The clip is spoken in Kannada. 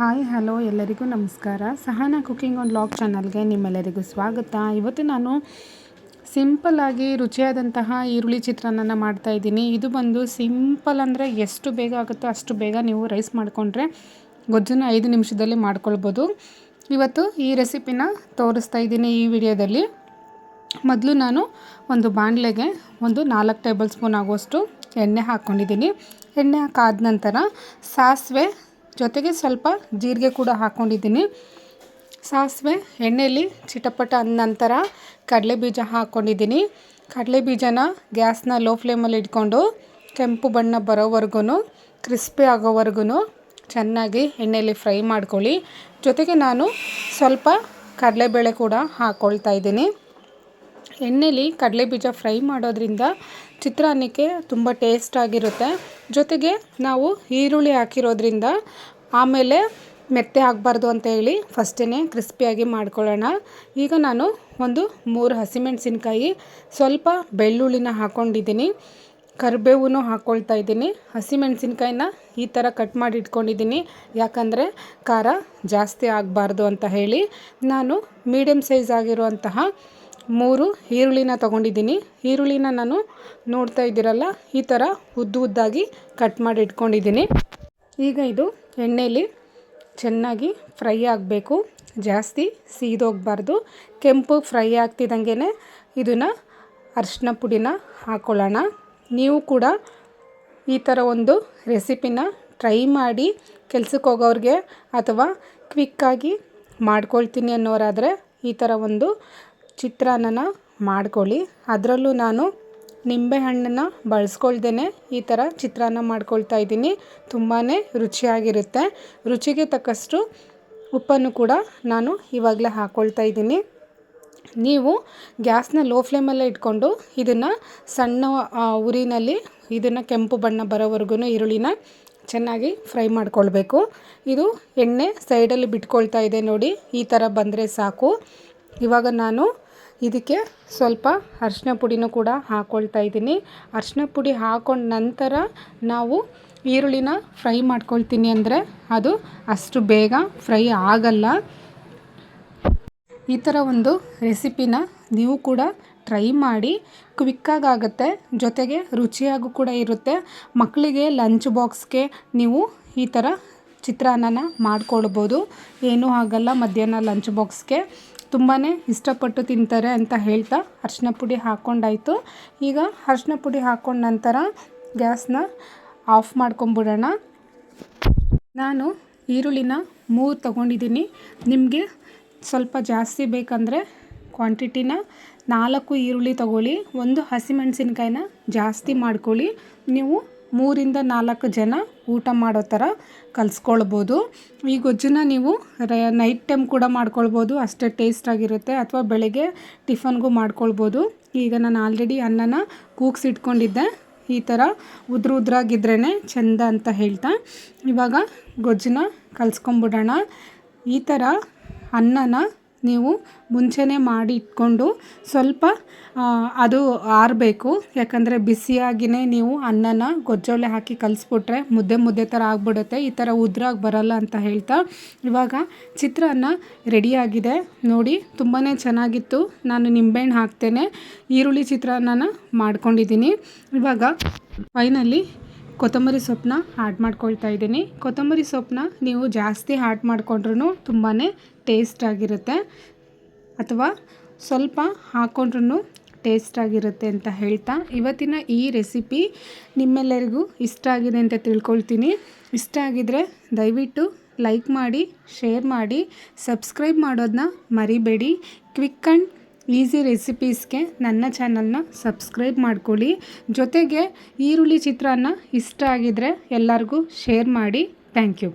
ಹಾಯ್, ಹಲೋ, ಎಲ್ಲರಿಗೂ ನಮಸ್ಕಾರ. ಸಹನಾ ಕುಕಿಂಗ್ ಆನ್ ಲಾಗ್ ಚಾನಲ್ಗೆ ನಿಮ್ಮೆಲ್ಲರಿಗೂ ಸ್ವಾಗತ. ಇವತ್ತು ನಾನು ಸಿಂಪಲ್ಲಾಗಿ ರುಚಿಯಾದಂತಹ ಈರುಳ್ಳಿ ಚಿತ್ರಾನ್ನ ಮಾಡ್ತಾಯಿದ್ದೀನಿ ಇದು ಬಂದು ಸಿಂಪಲ್ ಅಂದರೆ ಎಷ್ಟು ಬೇಗ ಆಗುತ್ತೋ ಅಷ್ಟು ಬೇಗ ನೀವು ರೈಸ್ ಮಾಡಿಕೊಂಡ್ರೆ ಗೊಜ್ಜನ್ನು ಐದು ನಿಮಿಷದಲ್ಲಿ ಮಾಡ್ಕೊಳ್ಬೋದು. ಇವತ್ತು ಈ ರೆಸಿಪಿನ ತೋರಿಸ್ತಾ ಇದ್ದೀನಿ ಈ ವಿಡಿಯೋದಲ್ಲಿ. ಮೊದಲು ನಾನು ಒಂದು ಬಾಣಲೆಗೆ ಒಂದು ನಾಲ್ಕು ಟೇಬಲ್ ಸ್ಪೂನ್ ಆಗುವಷ್ಟು ಎಣ್ಣೆ ಹಾಕ್ಕೊಂಡಿದ್ದೀನಿ. ಎಣ್ಣೆ ಹಾಕಾದ ನಂತರ ಸಾಸಿವೆ ಜೊತೆಗೆ ಸ್ವಲ್ಪ ಜೀರಿಗೆ ಕೂಡ ಹಾಕ್ಕೊಂಡಿದ್ದೀನಿ ಸಾಸಿವೆ ಎಣ್ಣೆಯಲ್ಲಿ ಚಿಟಪಟ ಅಂದ ನಂತರ ಕಡಲೆ ಬೀಜ ಹಾಕ್ಕೊಂಡಿದ್ದೀನಿ ಕಡಲೆ ಬೀಜನ ಗ್ಯಾಸ್ನ ಲೋ ಫ್ಲೇಮಲ್ಲಿ ಇಟ್ಕೊಂಡು ಕೆಂಪು ಬಣ್ಣ ಬರೋವರೆಗೂ ಕ್ರಿಸ್ಪಿ ಆಗೋವರೆಗೂ ಚೆನ್ನಾಗಿ ಎಣ್ಣೆಯಲ್ಲಿ ಫ್ರೈ ಮಾಡ್ಕೊಳ್ಳಿ. ಜೊತೆಗೆ ನಾನು ಸ್ವಲ್ಪ ಕಡಲೆಬೇಳೆ ಕೂಡ ಹಾಕ್ಕೊಳ್ತಾ ಇದ್ದೀನಿ. ಎಣ್ಣೆಯಲ್ಲಿ ಕಡಲೆ ಬೀಜ ಫ್ರೈ ಮಾಡೋದ್ರಿಂದ ಚಿತ್ರಾನ್ನಕ್ಕೆ ತುಂಬ ಟೇಸ್ಟಾಗಿರುತ್ತೆ ಜೊತೆಗೆ ನಾವು ಈರುಳ್ಳಿ ಹಾಕಿರೋದ್ರಿಂದ ಆಮೇಲೆ ಮೆತ್ತೆ ಆಗಬಾರ್ದು ಅಂತ ಹೇಳಿ ಫಸ್ಟೇ ಕ್ರಿಸ್ಪಿಯಾಗಿ ಮಾಡ್ಕೊಳ್ಳೋಣ. ಈಗ ನಾನು ಒಂದು ಮೂರು ಹಸಿಮೆಣಸಿನ್ಕಾಯಿ, ಸ್ವಲ್ಪ ಬೆಳ್ಳುಳ್ಳಿನ ಹಾಕ್ಕೊಂಡಿದ್ದೀನಿ ಕರಿಬೇವು ಹಾಕ್ಕೊಳ್ತಾ ಇದ್ದೀನಿ. ಹಸಿಮೆಣಸಿನ್ಕಾಯಿನ ಈ ಥರ ಕಟ್ ಮಾಡಿ ಇಟ್ಕೊಂಡಿದ್ದೀನಿ. ಯಾಕಂದರೆ ಖಾರ ಜಾಸ್ತಿ ಆಗಬಾರ್ದು ಅಂತ ಹೇಳಿ ನಾನು ಮೀಡಿಯಮ್ ಸೈಜ್ ಆಗಿರುವಂತಹ ಮೂರು ಈರುಳ್ಳಿನ ತಗೊಂಡಿದ್ದೀನಿ. ಈರುಳ್ಳಿನ ನಾನು ನೋಡ್ತಾ ಇದ್ದೀರಲ್ಲ, ಈ ಥರ ಉದ್ದು ಉದ್ದಾಗಿ ಕಟ್ ಮಾಡಿ ಇಟ್ಕೊಂಡಿದ್ದೀನಿ. ಈಗ ಇದು ಎಣ್ಣೆಯಲ್ಲಿ ಚೆನ್ನಾಗಿ ಫ್ರೈ ಆಗಬೇಕು. ಜಾಸ್ತಿ ಸೀದೋಗಬಾರ್ದು. ಕೆಂಪು ಫ್ರೈ ಆಗ್ತಿದ್ದಂಗೆ ಇದನ್ನು ಅರಿಶಿನ ಪುಡಿನ ಹಾಕ್ಕೊಳ್ಳೋಣ ನೀವು ಕೂಡ ಈ ಥರ ಒಂದು ರೆಸಿಪಿನ ಟ್ರೈ ಮಾಡಿ, ಕೆಲ್ಸಕ್ಕೆ ಹೋಗೋರಿಗೆ ಅಥವಾ ಕ್ವಿಕ್ಕಾಗಿ ಮಾಡ್ಕೊಳ್ತೀನಿ ಅನ್ನೋರಾದರೆ ಈ ಥರ ಒಂದು ಚಿತ್ರಾನ್ನನ ಮಾಡ್ಕೊಳ್ಳಿ. ಅದರಲ್ಲೂ ನಾನು ನಿಂಬೆಹಣ್ಣನ್ನು ಬಳಸ್ಕೊಳ್ದೇ ಈ ಥರ ಚಿತ್ರಾನ್ನ ಮಾಡ್ಕೊಳ್ತಾ ಇದ್ದೀನಿ. ತುಂಬಾ ರುಚಿಯಾಗಿರುತ್ತೆ. ರುಚಿಗೆ ತಕ್ಕಷ್ಟು ಉಪ್ಪನ್ನು ಕೂಡ ನಾನು ಇವಾಗಲೇ ಹಾಕ್ಕೊಳ್ತಾ ಇದ್ದೀನಿ. ನೀವು ಗ್ಯಾಸ್ನ ಲೋ ಫ್ಲೇಮಲ್ಲೇ ಇಟ್ಕೊಂಡು ಇದನ್ನು ಸಣ್ಣ ಉರಿನಲ್ಲಿ ಇದನ್ನು ಕೆಂಪು ಬಣ್ಣ ಬರೋವರೆಗೂ ಈರುಳ್ಳಿನ ಚೆನ್ನಾಗಿ ಫ್ರೈ ಮಾಡ್ಕೊಳ್ಬೇಕು. ಇದು ಎಣ್ಣೆ ಸೈಡಲ್ಲಿ ಬಿಟ್ಕೊಳ್ತಾ ಇದೆ ನೋಡಿ, ಈ ಥರ ಬಂದರೆ ಸಾಕು. ಇವಾಗ ನಾನು ಇದಕ್ಕೆ ಸ್ವಲ್ಪ ಅರಿಶಿನ ಪುಡಿನೂ ಕೂಡ ಹಾಕ್ಕೊಳ್ತಾ ಇದ್ದೀನಿ. ಅರಿಶಿನ ಪುಡಿ ಹಾಕೊಂಡ ನಂತರ ನಾವು ಈರುಳ್ಳಿನ ಫ್ರೈ ಮಾಡ್ಕೊಳ್ತೀನಿ ಅಂದರೆ ಅದು ಅಷ್ಟು ಬೇಗ ಫ್ರೈ ಆಗಲ್ಲ. ಈ ಥರ ಒಂದು ರೆಸಿಪಿನ ನೀವು ಕೂಡ ಟ್ರೈ ಮಾಡಿ. ಕ್ವಿಕ್ಕಾಗಿ ಆಗುತ್ತೆ, ಜೊತೆಗೆ ರುಚಿಯಾಗೂ ಕೂಡ ಇರುತ್ತೆ. ಮಕ್ಕಳಿಗೆ ಲಂಚ್ ಬಾಕ್ಸ್ಗೆ ನೀವು ಈ ಥರ ಚಿತ್ರಾನ್ನನ ಮಾಡ್ಕೊಳ್ಬೋದು. ಏನೂ ಆಗಲ್ಲ ಮಧ್ಯಾಹ್ನ ಲಂಚ್ ಬಾಕ್ಸ್ಗೆ. ತುಂಬಾ ಇಷ್ಟಪಟ್ಟು ತಿಂತಾರೆ ಅಂತ ಹೇಳ್ತಾ ಅರ್ಶಿನ ಪುಡಿ ಹಾಕ್ಕೊಂಡಾಯ್ತು ಈಗ ಅರ್ಶಿನ ಪುಡಿ ಹಾಕ್ಕೊಂಡ ನಂತರ ಗ್ಯಾಸ್ನ ಆಫ್ ಮಾಡ್ಕೊಂಬಿಡೋಣ. ನಾನು ಈರುಳ್ಳಿನ ಮೂರು ತಗೊಂಡಿದ್ದೀನಿ. ನಿಮಗೆ ಸ್ವಲ್ಪ ಜಾಸ್ತಿ ಬೇಕಂದರೆ ಕ್ವಾಂಟಿಟಿನ ನಾಲ್ಕು ಈರುಳ್ಳಿ ತಗೊಳ್ಳಿ. ಒಂದು ಹಸಿಮೆಣಸಿನ್ಕಾಯಿನ ಜಾಸ್ತಿ ಮಾಡ್ಕೊಳ್ಳಿ. ನೀವು ಮೂರಿಂದ ನಾಲ್ಕು ಜನ ಊಟ ಮಾಡೋ ಥರ ಕಲಿಸ್ಕೊಳ್ಬೋದು. ಈ ಗೊಜ್ಜನ್ನ ನೀವು ನೈಟ್ ಟೈಮ್ ಕೂಡ ಮಾಡ್ಕೊಳ್ಬೋದು. ಅಷ್ಟೇ ಟೇಸ್ಟಾಗಿರುತ್ತೆ ಅಥವಾ ಬೆಳಗ್ಗೆ ಟಿಫನ್ಗೂ ಮಾಡ್ಕೊಳ್ಬೋದು. ಈಗ ನಾನು ಆಲ್ರೆಡಿ ಅನ್ನನ ಕೂಗ್ಸಿಟ್ಕೊಂಡಿದ್ದೆ. ಈ ಥರ ಉದ್ರ ಉದ್ರಾಗಿದ್ರೇ ಚೆಂದ ಅಂತ ಹೇಳ್ತಾ. ಇವಾಗ ಗೊಜ್ಜನ್ನ ಕಲ್ಸ್ಕೊಂಬಿಡೋಣ. ಈ ಥರ ಅನ್ನನ ನೀವು ಮುಂಚೆನೇ ಮಾಡಿ ಇಟ್ಕೊಂಡು ಸ್ವಲ್ಪ ಅದು ಆರಬೇಕು. ಯಾಕಂದರೆ ಬಿಸಿಯಾಗಿಯೇ ನೀವು ಅನ್ನನ ಗೊಜ್ಜೊಳ್ಳೆ ಹಾಕಿ ಕಲಿಸ್ಬಿಟ್ರೆ ಮುದ್ದೆ ಮುದ್ದೆ ಥರ ಆಗಿಬಿಡುತ್ತೆ. ಈ ಥರ ಉದ್ರಾಗಿ ಬರಲ್ಲ ಅಂತ ಹೇಳ್ತಾ ಇವಾಗ ಚಿತ್ರಾನ್ನ ರೆಡಿಯಾಗಿದೆ. ನೋಡಿ ತುಂಬಾ ಚೆನ್ನಾಗಿತ್ತು. ನಾನು ನಿಂಬೆಹಣ್ಣು ಹಾಕ್ತೇನೆ. ಈರುಳ್ಳಿ ಚಿತ್ರಾನ್ನನ ಮಾಡ್ಕೊಂಡಿದ್ದೀನಿ. ಇವಾಗ ಫೈನಲ್ಲಿ ಕೊತ್ತಂಬರಿ ಸೊಪ್ಪನ್ನ ಆ್ಯಡ್ ಮಾಡ್ಕೊಳ್ತಾ ಇದ್ದೀನಿ. ಕೊತ್ತಂಬರಿ ಸೊಪ್ಪನ್ನ ನೀವು ಜಾಸ್ತಿ ಆ್ಯಡ್ ಮಾಡಿಕೊಂಡ್ರೂ ತುಂಬಾ ಟೇಸ್ಟಾಗಿರುತ್ತೆ ಅಥವಾ ಸ್ವಲ್ಪ ಹಾಕ್ಕೊಂಡ್ರೂ ಟೇಸ್ಟಾಗಿರುತ್ತೆ ಅಂತ ಹೇಳ್ತಾ ಇವತ್ತಿನ ಈ ರೆಸಿಪಿ ನಿಮ್ಮೆಲ್ಲರಿಗೂ ಇಷ್ಟ ಆಗಿದೆ ಅಂತ ತಿಳ್ಕೊಳ್ತೀನಿ. ಇಷ್ಟ ಆಗಿದ್ರೆ ದಯವಿಟ್ಟು ಲೈಕ್ ಮಾಡಿ ಶೇರ್ ಮಾಡಿ ಸಬ್ಸ್ಕ್ರೈಬ್ ಮಾಡೋದನ್ನ ಮರಿಬೇಡಿ. ಕ್ವಿಕ್ ಆ್ಯಂಡ್ ಈಸಿ ರೆಸಿಪೀಸ್ಗೆ ನನ್ನ ಚಾನಲ್ನ ಸಬ್ಸ್ಕ್ರೈಬ್ ಮಾಡ್ಕೊಳ್ಳಿ. ಜೊತೆಗೆ ಈರುಳ್ಳಿ ಚಿತ್ರಾನ್ನ ಇಷ್ಟ ಆಗಿದ್ರೆ ಎಲ್ಲರಿಗೂ ಶೇರ್ ಮಾಡಿ. Thank you.